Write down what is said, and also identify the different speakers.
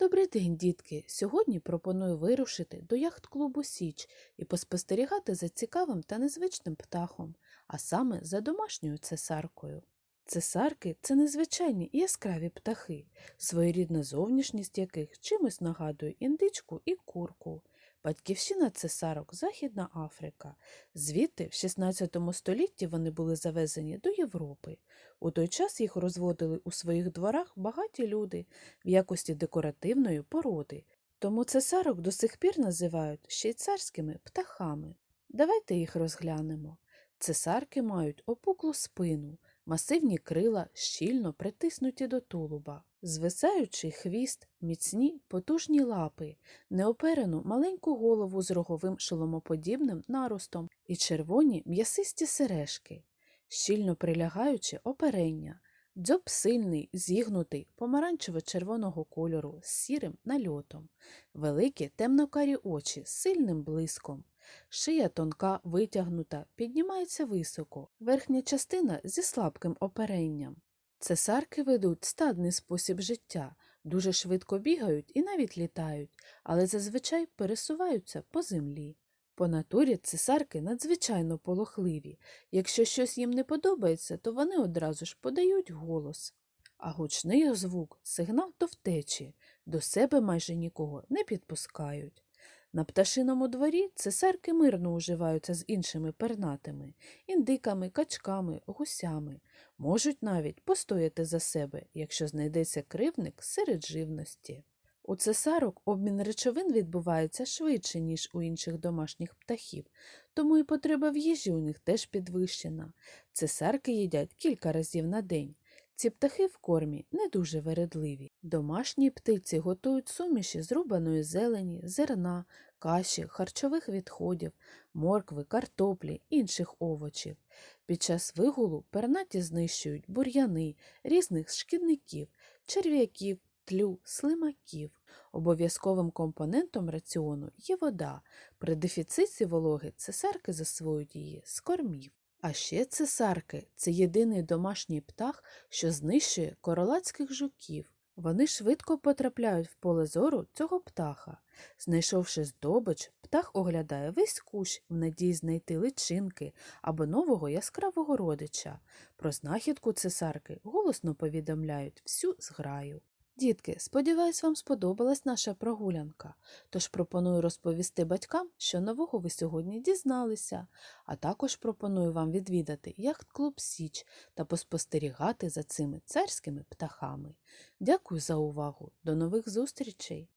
Speaker 1: Добрий день, дітки! Сьогодні пропоную вирушити до яхт-клубу Січ і поспостерігати за цікавим та незвичним птахом, а саме за домашньою цесаркою. Цесарки це незвичайні і яскраві птахи, своєрідна зовнішність яких чимось нагадує індичку і курку. Батьківщина цесарок Західна Африка. Звідти в 16 столітті вони були завезені до Європи. У той час їх розводили у своїх дворах багаті люди в якості декоративної породи, тому цесарок до сих пір називають швейцарськими птахами. Давайте їх розглянемо. Цесарки мають опуклу спину, масивні крила щільно притиснуті до тулуба, звисаючий хвіст, міцні потужні лапи, неоперену маленьку голову з роговим шоломоподібним наростом і червоні м'ясисті сережки, щільно прилягаючи оперення, дзьоб сильний, зігнутий, помаранчево-червоного кольору з сірим нальотом, великі темнокарі очі з сильним блиском. Шия тонка, витягнута, піднімається високо, верхня частина зі слабким оперенням. Цесарки ведуть стадний спосіб життя, дуже швидко бігають і навіть літають, але зазвичай пересуваються по землі. По натурі цесарки надзвичайно полохливі. Якщо щось їм не подобається, то вони одразу ж подають голос. А гучний звук сигнал до втечі, до себе майже нікого не підпускають. На пташиному дворі цесарки мирно уживаються з іншими пернатими індиками, качками, гусями, можуть навіть постояти за себе, якщо знайдеться кривник серед живності. У цесарок обмін речовин відбувається швидше, ніж у інших домашніх птахів, тому і потреба в їжі у них теж підвищена. Цесарки їдять кілька разів на день. Ці птахи в кормі не дуже вередливі. Домашні птиці готують суміші з рубаної зелені, зерна, каші, харчових відходів, моркви, картоплі, інших овочів. Під час вигулу пернаті знищують бур'яни, різних шкідників, черв'яків, тлю, слимаків. Обов'язковим компонентом раціону є вода. При дефіциті вологи цесарки засвоюють її з кормів. А ще цесарки це єдиний домашній птах, що знищує королацьких жуків. Вони швидко потрапляють в поле зору цього птаха. Знайшовши здобич, птах оглядає весь кущ в надії знайти личинки або нового яскравого родича. Про знахідку цесарки голосно повідомляють всю зграю. Дітки, сподіваюсь, вам сподобалась наша прогулянка, тож пропоную розповісти батькам, що нового ви сьогодні дізналися, а також пропоную вам відвідати яхт-клуб Січ та поспостерігати за цими царськими птахами. Дякую за увагу! До нових зустрічей!